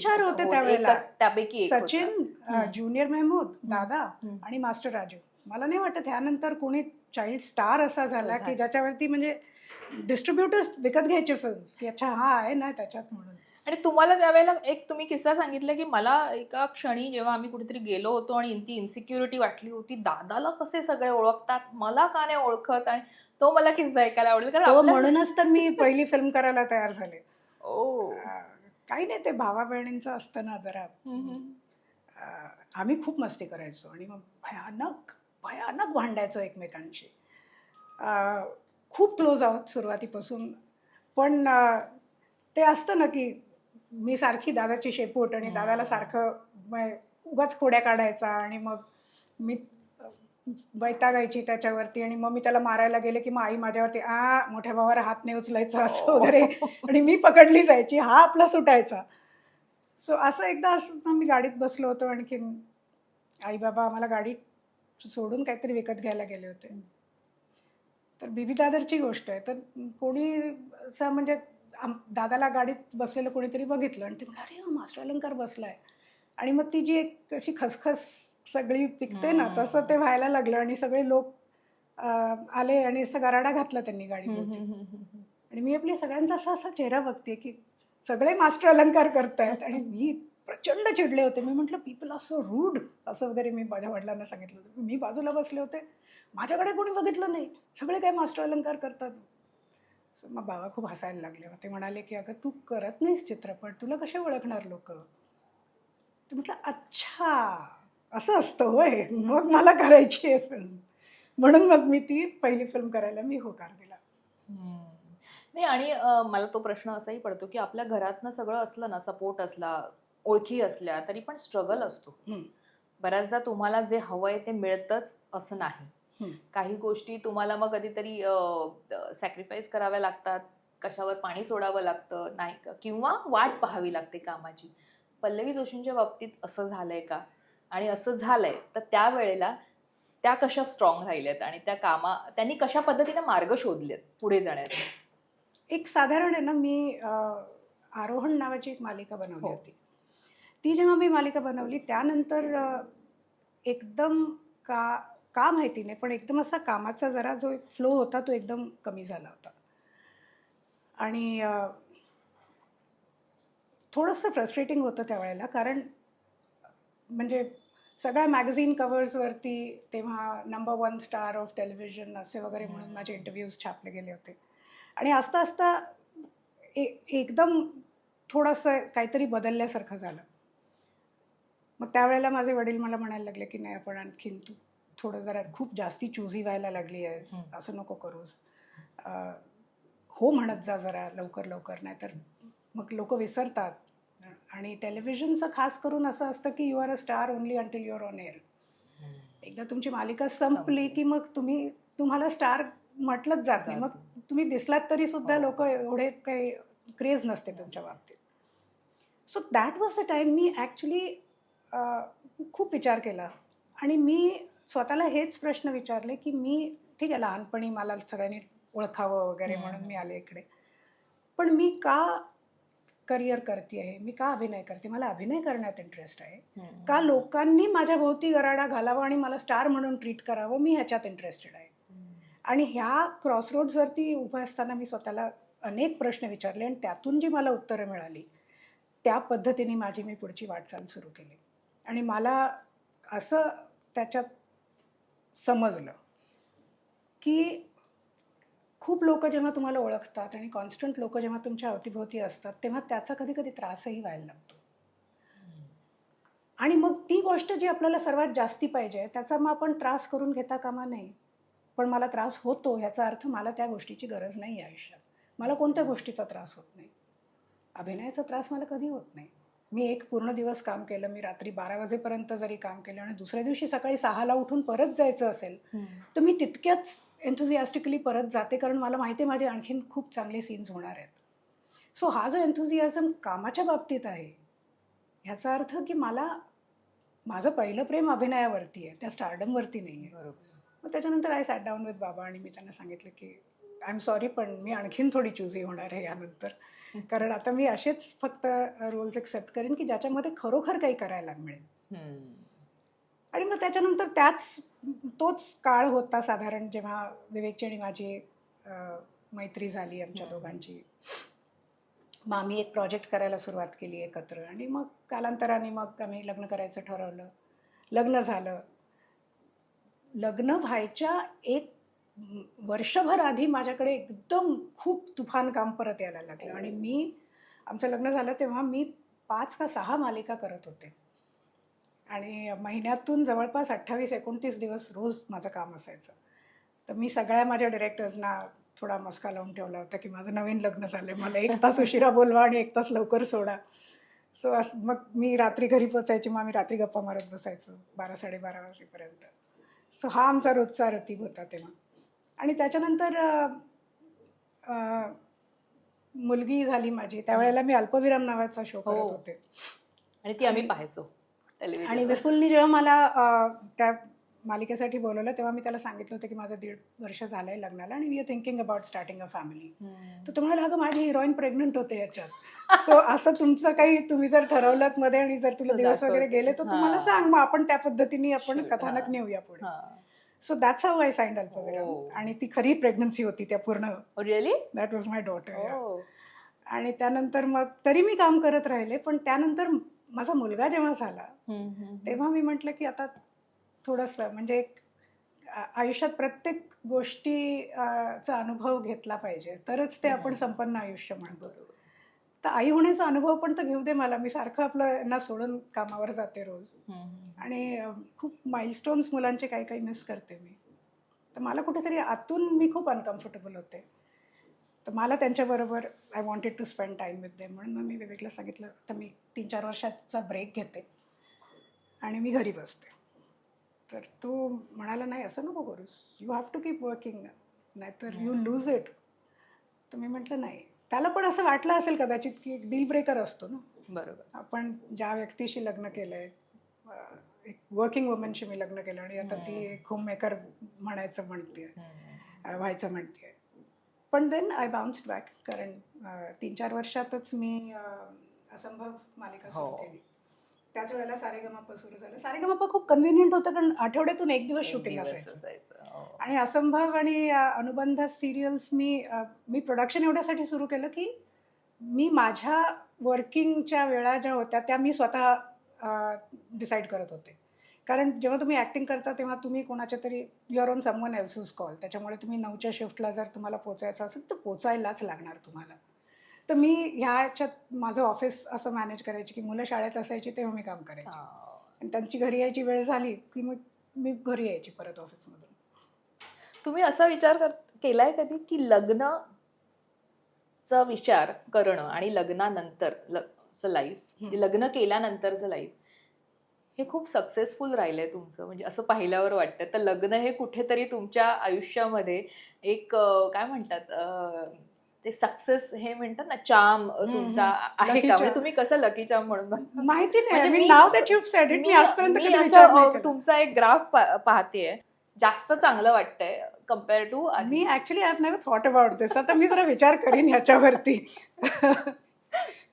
चार होते हो, त्यावेळेला. एकच त्यापैकी एक होता. सचिन हम्म. ज्युनियर मेहमूद दादा हम्म. आणि मास्टर राजू मला नाही वाटत ह्यानंतर कोणी चाइल्ड स्टार असा झाला की झाला. ज्याच्यावरती म्हणजे डिस्ट्रीब्युटर्स विकत घ्यायचे फिल्म की अच्छा हा आहे ना त्याच्यात म्हणून आणि तुम्हाला त्यावेळेला एक तुम्ही किस्सा सांगितला की मला एका क्षणी जेव्हा आम्ही कुठेतरी गेलो होतो आणि ती इन्सिक्युरिटी वाटली होती दादाला कसे सगळे ओळखतात मला का नाही ओळखत आणि तो मला किस्सा ऐकायला आवडेल कारण तो आपल्या- म्हणूनच तर मी पहिली फिल्म करायला तयार झाले ओ अं, काही नाही ते भावा बहिणींचं असतं ना जरा. अं, आम्ही खूप मस्ती करायचो आणि मग भयानक भयानक भांडायचो एकमेकांशी. अं, खूप क्लोज आहोत सुरुवातीपासून. पण अं, ते असतं ना की मी सारखी दादाची शेपूट आणि दादाला सारखं म- उगाच खोड्या काढायचा आणि मग मी वैतागायची त्याच्यावरती आणि मग मी त्याला मारायला गेले की मग आई माझ्यावरती आ मोठ्या भावावर हात नाही उचलायचा. असं वगैरे. आणि मी पकडली जायची हा आपला सुटायचा. सो असं एकदा असं मी गाडीत बसलो होतो आणखीन आई बाबा आम्हाला गाडी सोडून काहीतरी विकत घ्यायला गेले होते. तर बीबी दादरची गोष्ट आहे. तर कोणी असं म्हणजे दादाला गाडीत बसलेलं कोणीतरी बघितलं आणि ते म्हणाले अरे हा मास्टर अलंकार बसलाय. आणि मग ती जी एक अशी खसखस सगळी पिकते ना. तसं ते व्हायला लागलं आणि सगळे लोक आले आणि असं गराडा घातला त्यांनी हम्म. आणि मी आपल्या सगळ्यांचा असा असा चेहरा बघते की सगळे मास्टर अलंकार करतायत आणि मी प्रचंड चिडले होते. मी म्हटलं पीपल असं रूड असं वगैरे मी माझ्या वडिलांना सांगितलं होतं. मी बाजूला बसले होते. माझ्याकडे कोणी बघितलं नाही. सगळे काय मास्टर अलंकार करतात. मग बाबा खूप हसायला लागले. मग ते म्हणाले की अगं तू करत नाहीस चित्रपट. तुला कसे ओळखणार लोक? तर म्हटलं अच्छा. असं असतं होय. मग मला करायची आहे फिल्म म्हणून मग मी ती पहिली फिल्म करायला मी होकार दिला. नाही आणि मला तो प्रश्न असाही पडतो की आपल्या घरातनं सगळं असलं ना सपोर्ट असला ओळखी असल्या तरी पण स्ट्रगल असतो. बऱ्याचदा तुम्हाला जे हवंय ते मिळतच असं नाही. काही गोष्टी तुम्हाला मग कधीतरी सॅक्रिफाईस कराव्या लागतात. कशावर पाणी सोडावं लागतं नाही किंवा वाट पाहावी लागते कामाची. पल्लवी जोशींच्या बाबतीत असं झालंय का? आणि असं झालंय तर त्यावेळेला त्या कशा स्ट्रॉंग राहिल्यात आणि त्या कामा त्यांनी कशा पद्धतीने मार्ग शोधलेत पुढे जाण्याचे? एक साधारण आहे ना मी आरोहण नावाची एक मालिका बनवली हो. होती. ती जेव्हा मी मालिका बनवली त्यानंतर एकदम का का माहिती नाही पण एकदम असा कामाचा जरा जो एक फ्लो होता तो एकदम कमी झाला होता. आणि थोडंसं फ्रस्ट्रेटिंग होतं त्यावेळेला कारण म्हणजे सगळ्या मॅगझिन कवर्सवरती तेव्हा number one star of television असे वगैरे म्हणून. माझे इंटरव्ह्यूज छापले गेले होते. आणि असता असता ए एकदम थोडंसं काहीतरी बदलल्यासारखं झालं. मग त्यावेळेला माझे वडील मला म्हणायला लागले की नाही आपण आणखीन तू थोडं जरा खूप जास्ती चुजी व्हायला लागली आहेस. असं नको करूस. हो म्हणत जा जरा लवकर लवकर. नाही तर मग लोक विसरतात. आणि टेलिव्हिजनचं खास करून असं असतं की you are a star only until your on air एकदा तुमची मालिका संपली. की मग तुम्ही तुम्हाला स्टार म्हटलंच जात नाही. मग तुम्ही दिसलात तरी सुद्धा हो. लोक एवढे काही क्रेज नसते तुमच्या बाबतीत. So that was the time me actually खूप विचार केला. आणि मी स्वतःला हेच प्रश्न विचारले की मी ठीक आहे लहानपणी मला सगळ्यांनी ओळखावं वगैरे. म्हणून मी आले इकडे. पण मी का करिअर करते आहे. मी का अभिनय करते? मला अभिनय करण्यात इंटरेस्ट आहे. का लोकांनी माझ्या भोवती गराडा घालावा आणि मला स्टार म्हणून ट्रीट करावं? मी ह्याच्यात इंटरेस्टेड आहे. आणि ह्या क्रॉसरोड्सवरती उभं असताना मी स्वतःला अनेक प्रश्न विचारले आणि त्यातून जी मला उत्तरं मिळाली त्या पद्धतीने माझी मी पुढची वाटचाल सुरू केली. आणि मला असं त्याच्यात समजलं की खूप लोक जेव्हा तुम्हाला ओळखतात आणि कॉन्स्टंट लोक जेव्हा तुमच्या अवतीभोवती असतात तेव्हा त्याचा कधी कधी त्रासही व्हायला लागतो. आणि मग ती गोष्ट जी आपल्याला सर्वात जास्ती पाहिजे त्याचा मग आपण त्रास करून घेता कामा नाही पण मला त्रास होतो ह्याचा अर्थ मला त्या गोष्टीची गरज नाही आहे आयुष्यात. मला कोणत्या गोष्टीचा त्रास होत नाही? अभिनयाचा त्रास मला कधी होत नाही. मी एक पूर्ण दिवस काम केलं. मी रात्री बारा वाजेपर्यंत जरी काम केलं आणि दुसऱ्या दिवशी सकाळी सहाला उठून परत जायचं असेल तर मी तितक्याच एन्थुझियास्टिकली परत जाते कारण मला माहिती आहे माझे आणखीन खूप चांगले सीन्स होणार आहेत. सो हा जो एन्थुझियाझम कामाच्या बाबतीत आहे ह्याचा अर्थ की मला माझं पहिलं प्रेम अभिनयावरती आहे त्या स्टार्डमवरती नाही आहे बरोबर. मग त्याच्यानंतर आय सॅट डाऊन विथ बाबा आणि मी त्यांना सांगितलं की आय एम सॉरी पण मी आणखीन थोडी चुजी होणार आहे यानंतर. कारण आता मी असेच फक्त रोल्स एक्सेप्ट करेन की ज्याच्यामध्ये खरोखर काही करायला मिळेल. आणि मग त्याच्यानंतर त्याच तोच काळ होता साधारण जेव्हा विवेकची आणि माझी मैत्री झाली आमच्या. दोघांची. मग आम्ही एक प्रोजेक्ट करायला सुरुवात केली एकत्र. आणि मग कालांतराने मग आम्ही लग्न करायचं ठरवलं. लग्न झालं. लग्न व्हायच्या एक वर्षभर आधी माझ्याकडे एकदम खूप तुफान काम परत यायला लागलं. आणि मी आमचं लग्न झालं तेव्हा मी पाच का सहा मालिका करत होते. आणि महिन्यातून जवळपास अठ्ठावीस एकोणतीस दिवस रोज माझं काम असायचं. तर मी सगळ्या माझ्या डिरेक्टर्सना थोडा मस्का लावून ठेवला होता की माझं नवीन लग्न झालं मला एक तास उशिरा बोलवा आणि एक तास लवकर सोडा. सो अस मग मी रात्री घरी पोचायची मग आम्ही रात्री गप्पा मारत बसायचो बारा साडेबारा वाजेपर्यंत. सो हा आमचा रोजचा रतीब होता तेव्हा. आणि त्याच्यानंतर मुलगी झाली माझी. त्यावेळेला मी अल्पविराम नावाचा शो करत हो. होते. आणि ती आम्ही पाहायचो आणि विपुलनी जेव्हा मला त्या मालिकेसाठी बोलवलं तेव्हा मी त्याला सांगितलं होतं की माझं दीड वर्ष झालंय लग्नाला आणि we are thinking about starting a family तर तो म्हणाला अगं माझी हिरोईन प्रेग्नंट होते याच्यात. सो असं तुमचं काही तुम्ही जर ठरवलं मध्ये आणि जर तुला दिवस वगैरे. गेले तर तू मला हा. सांग. मग आपण त्या पद्धतीने आपण कथानक. नेऊया पुढे. So that's how I signed हो. अल्पविराम आणि ती खरी प्रेग्नन्सी होती त्या पूर्ण. Really that was my daughter आणि त्यानंतर मग तरी मी काम करत राहिले पण त्यानंतर माझा मुलगा जेव्हा झाला तेव्हा मी म्हटलं की आता थोडंसं म्हणजे एक आयुष्यात प्रत्येक गोष्टीचा अनुभव घेतला पाहिजे तरच ते आपण. संपन्न आयुष्य म्हणतो तर आई होण्याचा अनुभव पण तर घेऊ दे मला. मी सारखं आपलं यांना सोडून कामावर जाते रोज. आणि खूप माइलस्टोन्स मुलांचे काही काही मिस करते मी. तर मला कुठेतरी आतून मी खूप अनकम्फर्टेबल होते. तर मला त्यांच्याबरोबर I wanted to spend time with them म्हणून मग मी विवेकला सांगितलं तर मी तीन चार वर्षाचा ब्रेक घेते आणि मी घरी बसते. तर तो म्हणाला नाही असं नको करूस. You have to keep working नाहीतर यू लूज इट तर मी म्हटलं नाही त्याला पण असं वाटलं असेल कदाचित की एक डील ब्रेकर असतो ना. बरोबर. आपण ज्या व्यक्तीशी लग्न केलंय एक वर्किंग वुमनशी मी लग्न केलं आणि आता ती. एक होममेकर म्हणायचं म्हणते व्हायचं म्हणते पण देन आय बाउन्स्ड बॅक कारण तीन चार वर्षातच मी असंभव मालिका सुरू हो. केली. त्याच वेळेला सारेगमापा सुरू झालं. सारेगमापा खूप कन्व्हिनियंट होतं कारण आठवड्यातून एक दिवस शूटिंग असायचं. आणि असंभव आणि अनुबंध सिरियल्स मी मी प्रोडक्शन एवढ्यासाठी सुरू केलं की मी माझ्या वर्किंगच्या वेळा ज्या होत्या त्या मी स्वतः डिसाईड करत होते. कारण जेव्हा तुम्ही ॲक्टिंग करता तेव्हा तुम्ही कोणाच्या तरी your on someone else's call त्याच्यामुळे तुम्ही नऊच्या शिफ्टला जर तुम्हाला पोचायचं असेल तर पोचायलाच लागणार तुम्हाला. तर मी ह्याच्यात माझं ऑफिस असं मॅनेज करायची की मुलं शाळेत असायची तेव्हा मी काम करायची. आणि त्यांची घरी यायची वेळ झाली की मग मी घरी यायची परत ऑफिसमधून तुम्ही असा विचार कर केलाय कधी की लग्न चा विचार करणं आणि लग्नानंतर लाईफ हम्म. लग्न केल्यानंतरचं लाईफ हे खूप सक्सेसफुल राहिलंय तुमचं म्हणजे असं पाहिल्यावर वाटतं तर लग्न हे कुठेतरी तुमच्या आयुष्यामध्ये एक काय म्हणतात ते सक्सेस हे म्हणतात ना चाम तुमचा. आहे का. म्हणजे तुम्ही कसं लकी चाम म्हणून? माहिती नाही म्हणजे. तुमचा एक ग्राफ पाहतेय जास्त चांगलं वाटतंय compare to me actually I never thought about this आता मी जरा विचार करीन ह्याच्यावरती.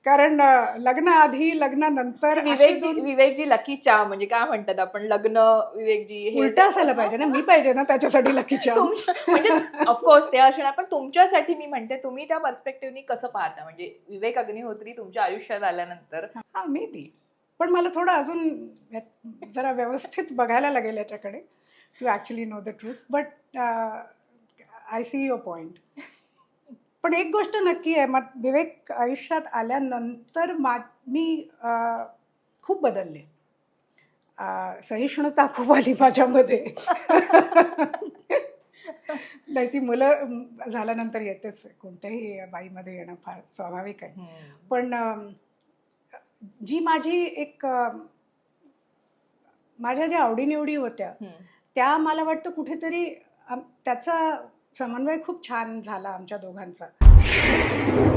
कारण अं, लग्न आधी लग्नानंतर विवेकजी विवेकजी लकी चा म्हणजे काय म्हणतात आपण? लग्न विवेकजी हे उलट असायला पाहिजे ना. मी पाहिजे ना त्याच्यासाठी लकीच्या तुमच्या- म्हणजे ऑफकोर्स ते असणार पण तुमच्यासाठी मी म्हणते तुम्ही त्या पर्स्पेक्टिव्हनी कसं पाहता? म्हणजे विवेक अग्निहोत्री तुमच्या आयुष्यात आल्यानंतर. हा मे बी पण मला थोडं अजून जरा व्यवस्थित बघायला लागेल याच्याकडे. To actually know the truth but I see your point पण एक गोष्ट नक्की आहे मग विवेक आयुष्यात आल्यानंतर मा मी खूप बदलले. सहिष्णुता खूप आली माझ्यामध्ये. नाही ती मुलं झाल्यानंतर येतेच. कोणत्याही बाईमध्ये येणं फार स्वाभाविक आहे. पण जी माझी एक माझ्या ज्या आवडीनिवडी होत्या त्या मला वाटतं कुठेतरी आम- त्याचा समन्वय खूप छान झाला आमच्या दोघांचा.